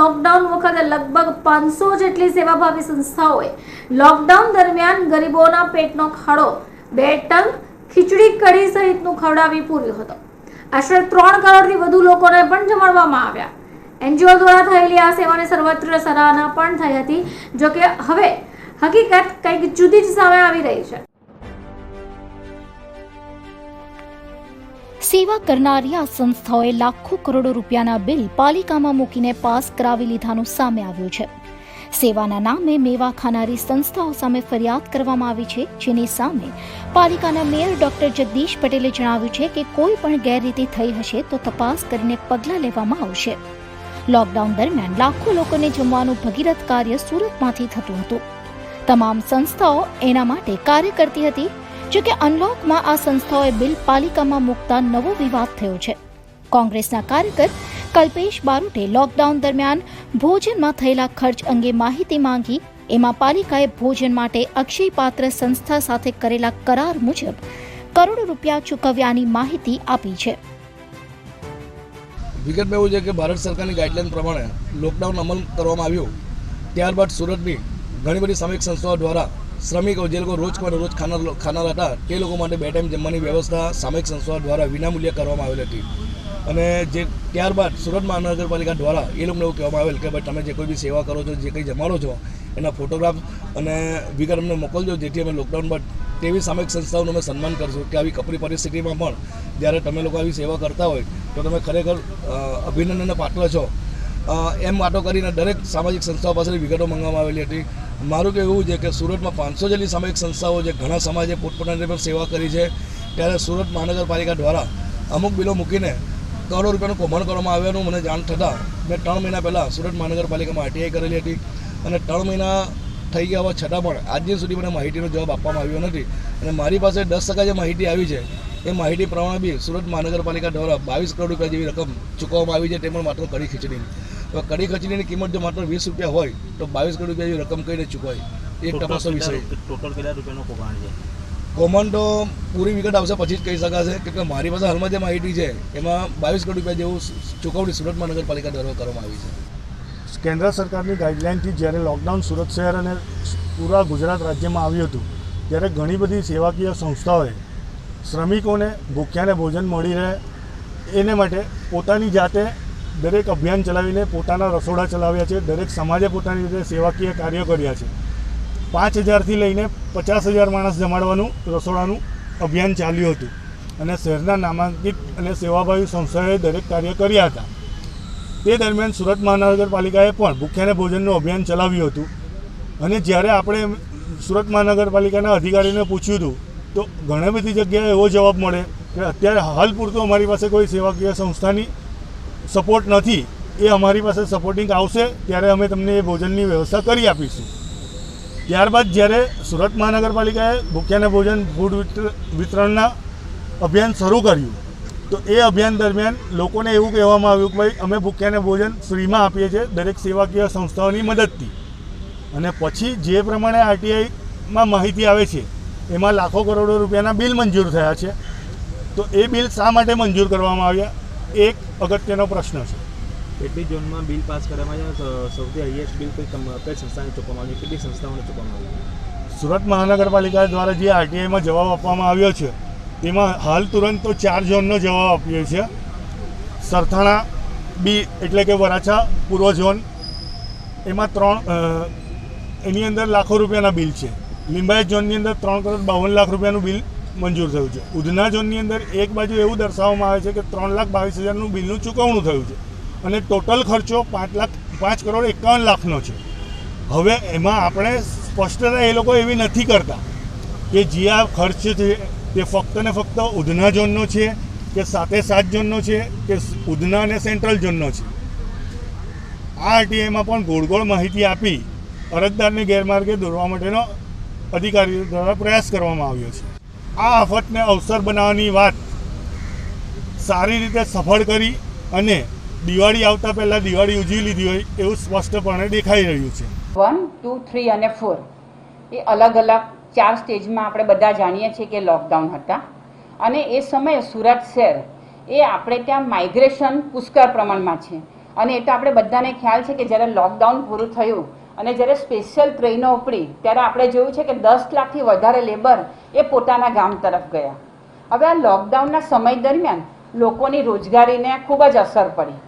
Lockdown વખતે લગભગ પાંચસો જેટલી સેવાભાવી સંસ્થાઓએ લોકડાઉન દરમિયાન ગરીબોના પેટનો ખાડો, બે ટન ખીચડી કઢી સહિતનું ખવડાવી પૂર્યો હતો. આશરે ત્રણ કરોડથી વધુ લોકોને પણ જમાડવામાં આવ્યા. એનજીઓ દ્વારા થયેલી આ સેવાને સર્વત્ર સરાહના પણ થઈ હતી, જોકે હવે હકીકત કંઈક જુદી જ સામે આવી રહી છે. સેવા કરનારી આ સંસ્થાઓએ લાખો કરોડો રૂપિયાના બિલ પાલિકામાં મૂકીને પાસ કરાવી લીધાનું સામે આવ્યું છે. સેવાના નામે મેવા ખાનારી સંસ્થાઓ સામે ફરિયાદ કરવામાં આવી છે, જેની સામે પાલિકાના મેયર ડોક્ટર જગદીશ પટેલે જણાવ્યું છે કે કોઈ પણ ગેરરીતિ થઈ હશે તો તપાસ કરીને પગલાં લેવામાં આવશે. લોકડાઉન દરમિયાન લાખો લોકોને જમવાનું ભગીરથ કાર્ય સુરતમાંથી થતું હતું. તમામ સંસ્થાઓ એના માટે કાર્ય કરતી હતી જો કે અનલોકમાં આ સંસ્થાઓએ બિલ પાલિકામાં મૂકતા નવો વિવાદ થયો છે. કોંગ્રેસના કાર્યકર કલ્પેશ બારોટે લોકડાઉન દરમિયાન ભોજનમાં થયેલા ખર્ચ અંગે માહિતી માંગી, એમાં પાલિકાએ ભોજન માટે અક્ષય પાત્ર સંસ્થા સાથે કરેલા કરાર મુજબ કરોડો રૂપિયા ચૂકવ્યાની માહિતી આપી છે. વિગતમાં એવું છે કે ભારત સરકારની ગાઈડલાઈન પ્રમાણે લોકડાઉન અમલ કરવામાં આવ્યું. ત્યારબાદ સુરતની ઘણી બધી સામૂહિક સંસ્થાઓ દ્વારા શ્રમિકો જે લોકો રોજ કોને રોજ ખાનાર ખાનાર હતા, તે લોકો માટે બે ટાઈમ જમવાની વ્યવસ્થા સામાયિક સંસ્થાઓ દ્વારા વિનામૂલ્યે કરવામાં આવેલી હતી. અને જે ત્યારબાદ સુરત મહાનગરપાલિકા દ્વારા એ લોકોને એવું કહેવામાં આવેલ કે ભાઈ તમે જે કોઈ બી સેવા કરો છો, જે કંઈ જમાડો છો, એના ફોટોગ્રાફ અને વિગત અમને મોકલજો, જેથી અમે લોકડાઉન બાદ તેવી સામાયિક સંસ્થાઓનું અમે સન્માન કરશું કે આવી કપરી પરિસ્થિતિમાં પણ જ્યારે તમે લોકો આવી સેવા કરતા હોય, તો તમે ખરેખર અભિનંદનને પાત્ર છો. એમ વાતો કરીને દરેક સામાજિક સંસ્થાઓ પાસેથી વિગતો મંગાવવામાં આવેલી હતી. મારું કહેવું છે કે સુરતમાં પાંચસો જેટલી સામાજિક સંસ્થાઓ છે, ઘણા સમાજે પોતપોતાની પણ સેવા કરી છે. ત્યારે સુરત મહાનગરપાલિકા દ્વારા અમુક બિલો મૂકીને કરોડો રૂપિયાનું કૌભાંડ કરવામાં આવ્યાનું મને જાણ થતાં મેં ત્રણ મહિના પહેલાં સુરત મહાનગરપાલિકામાં આરટીઆઈ કરેલી હતી અને ત્રણ મહિના થઈ ગયા હોવા છતાં પણ આજ સુધી મને માહિતીનો જવાબ આપવામાં આવ્યો નથી. અને મારી પાસે દસ ટકા જે માહિતી આવી છે, એ માહિતી પ્રમાણે બી સુરત મહાનગરપાલિકા દ્વારા બાવીસ કરોડ રૂપિયા જેવી રકમ ચૂકવવામાં આવી છે, તે પણ માત્ર કડી ખીચડીની. તો કડી ખચડીની કિંમત જો માત્ર વીસ રૂપિયા હોય તો બાવીસ કરોડ રૂપિયા જેવી રકમ કઈ ચૂકવાય? એક તપાસો વિષય ટોટલ કેટલા રૂપિયાનો કૌભાંડ છે? કૌભાંડ તો પૂરી વિગત આવશે પછી જ કહી શકાશે. કે મારી પાસે હાલમાં જે માહિતી છે એમાં બાવીસ કરોડ રૂપિયા જેવું ચૂકવણી સુરત મહાનગરપાલિકા દ્વારા કરવામાં આવી છે. કેન્દ્ર સરકારની ગાઈડલાઇનથી જ્યારે લોકડાઉન સુરત શહેર અને પૂરા ગુજરાત રાજ્યમાં આવ્યું હતું ત્યારે ઘણી બધી સેવાકીય સંસ્થાઓએ શ્રમિકોને ભૂખ્યાને ભોજન મળી રહે એને માટે પોતાની જાતે દરેક અભિયાન ચલાવીને પોતાના રસોડા ચલાવ્યા છે, દરેક સમાજે પોતાની રીતે સેવાકીય કાર્યો કર્યા છે. પાંચ હજારથી લઈને પચાસ હજાર માણસ જમાડવાનું રસોડાનું અભિયાન ચાલ્યું હતું અને શહેરના નામાંકિત અને સેવાભાવી સંસ્થાઓએ દરેક કાર્ય કર્યા હતા. તે દરમિયાન સુરત મહાનગરપાલિકાએ પણ ભૂખ્યાને ભોજનનું અભિયાન ચલાવ્યું હતું. અને જ્યારે આપણે સુરત મહાનગરપાલિકાના અધિકારીને પૂછ્યું હતું, તો ઘણી બધી જગ્યાએ એવો જવાબ મળે કે અત્યારે હાલ પૂરતું અમારી પાસે કોઈ સેવાકીય સંસ્થાની સપોર્ટ નથી, એ અમારી પાસે સપોર્ટિંગ આવશે, ત્યારે અમે તમને એ ભોજનની વ્યવસ્થા કરી આપીશું. ત્યારબાદ જ્યારે સુરત મહાનગરપાલિકાએ ભૂખ્યાને ભોજન ફૂડ વિતર- વિતરણના અભિયાન શરૂ કર્યું, તો એ અભિયાન દરમિયાન લોકોને એવું કહેવામાં આવ્યું કે ભાઈ, અમે ભૂખ્યાને ભોજન ફ્રીમાં આપીએ છીએ, દરેક સેવાકીય સંસ્થાઓની મદદથી. અને પછી જે પ્રમાણે આરટીઆઈમાં માહિતી આવે છે, એમાં લાખો કરોડો રૂપિયાના બિલ મંજૂર થયા છે. તો એ બિલ શા માટે મંજૂર કરવામાં આવ્યા? એક અગત્યનો પ્રશ્ન છે. કેટલી ઝોનમાં બિલ પાસ કરવામાં આવ્યા? સૌથી હાઈએસ્ટ બિલ કઈ કઈ સંસ્થાને ચૂકવવામાં આવ્યું? કેટલી સંસ્થાઓને ચૂકવવામાં આવ્યું? સુરત મહાનગરપાલિકા દ્વારા જે આરટીઆઈમાં જવાબ આપવામાં આવ્યો છે તેમાં હાલ તુરંત તો ચાર ઝોનનો જવાબ આપ્યો છે. સરથાણા બી એટલે કે વરાછા પૂર્વ ઝોન એમાં ત્રણ એની અંદર લાખો રૂપિયાના બિલ છે. લિંબાયત ઝોનની અંદર ત્રણ કરોડ બાવન લાખ રૂપિયાનું બિલ મંજૂર થયું છે. ઉધના ઝોનની અંદર એક બાજુ એવું દર્શાવવામાં આવે છે કે ત્રણ લાખ બાવીસ હજારનું બિલનું ચૂકવણું થયું છે અને ટોટલ ખર્ચો પાંચ લાખ, પાંચ કરોડ એકાવન લાખનો છે. હવે એમાં આપણે સ્પષ્ટતા એ લોકો એવી નથી કરતા કે જે આ ખર્ચ છે તે ફક્ત ને ફક્ત ઉધના ઝોનનો છે કે સાતે સાત ઝોનનો છે કે ઉધના અને સેન્ટ્રલ ઝોનનો છે. આ આરટીઆઈમાં પણ ગોળ ગોળ માહિતી આપી અરજદારને ગેરમાર્ગે દોરવા માટેનો અધિકારીઓ દ્વારા પ્રયાસ કરવામાં આવ્યો છે. આ આફતને અવસર બનાવવાની વાત સારી રીતે સફળ કરી અને દિવાળી આવતા પહેલાં દિવાળી ઉજવી લીધી હોય એવું સ્પષ્ટપણે દેખાઈ રહ્યું છે. વન ટુ થ્રી અને ફોર એ અલગ અલગ ચાર સ્ટેજમાં આપણે બધા જાણીએ છીએ કે લોકડાઉન હતા અને એ સમયે સુરત શહેર એ આપણે ત્યાં માઇગ્રેશન પુષ્કળ પ્રમાણમાં છે. અને એ તો આપણે બધાને ખ્યાલ છે કે જ્યારે લોકડાઉન પૂરું થયું અને જ્યારે સ્પેશિયલ ટ્રેનો ઉપડી, ત્યારે આપણે જોયું છે કે દસ લાખથી વધારે લેબર એ પોતાના ગામ તરફ ગયા. હવે આ લોકડાઉનના સમય દરમિયાન લોકોની રોજગારીને ખૂબ જ અસર પડી.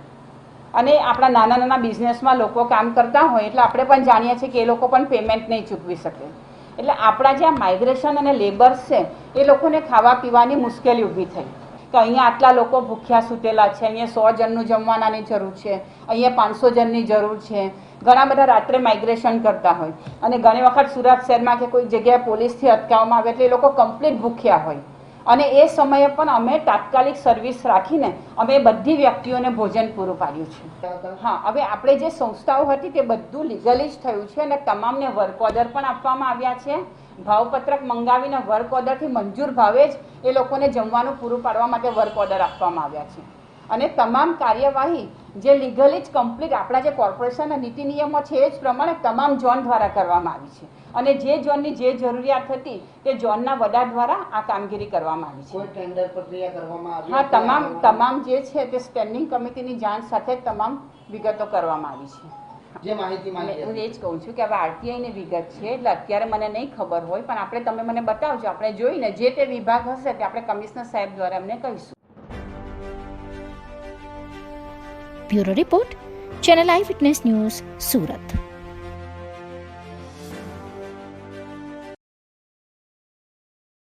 અને આપણા નાના નાના બિઝનેસમાં લોકો કામ કરતા હોય, એટલે આપણે પણ જાણીએ છીએ કે એ લોકો પણ પેમેન્ટ નહીં ચૂકવી શકે. એટલે આપણા જે આ માઇગ્રેશન અને લેબર્સ છે, એ લોકોને ખાવા પીવાની મુશ્કેલી ઊભી થઈ. કે અહીંયા આટલા લોકો ભૂખ્યા સૂતેલા છે, અહીંયા સો જણનું જમવાનાની જરૂર છે, અહીંયા પાંચસો જણની જરૂર છે ઘણા બધા રાત્રે માઇગ્રેશન કરતા હોય. અને ઘણી વખત સુરત શહેરમાં કે કોઈ જગ્યાએ પોલીસથી અટકાવવામાં આવે એટલે એ લોકો કમ્પ્લીટ ભૂખ્યા હોય. અને એ સમયે પણ અમે તાત્કાલિક સર્વિસ રાખીને અમે બધી વ્યક્તિઓને ભોજન પૂરું પાડ્યું છે. હા, હવે આપણે જે સંસ્થાઓ હતી તે બધું લીગલી જ થયું છે અને તમામને વર્ક ઓર્ડર પણ આપવામાં આવ્યા છે. ભાવપત્રક મંગાવીને વર્ક ઓર્ડરથી મંજૂર ભાવે જ એ લોકોને જમવાનું પૂરું પાડવા માટે વર્ક ઓર્ડર આપવામાં આવ્યા છે. અને તમામ કાર્યવાહી જે લીગલી જ કમ્પ્લીટ આપણા જે કોર્પોરેશનના નીતિ નિયમો છે એ જ પ્રમાણે તમામ ઝોન દ્વારા કરવામાં આવી છે. અને જે ઝોનની જે જરૂરિયાત હતી તે ઝોનના વડા દ્વારા આ કામગીરી કરવામાં આવી છે. કોઈ ટેન્ડર પ્રક્રિયા કરવામાં આવી હા તમામ તમામ જે છે તે સ્ટેન્ડિંગ કમિટીની જાણ સાથે તમામ વિગતો કરવામાં આવી છે. જે માહિતી હું એ જ કહું છું કે હવે આરટીઆઈની વિગત છે એટલે અત્યારે મને નહીં ખબર હોય પણ આપણે તમે મને બતાવજો આપણે જોઈને જે તે વિભાગ હશે તે આપણે કમિશનર સાહેબ દ્વારા અમને કહીશું. Bureau report channel eye witness news Surat.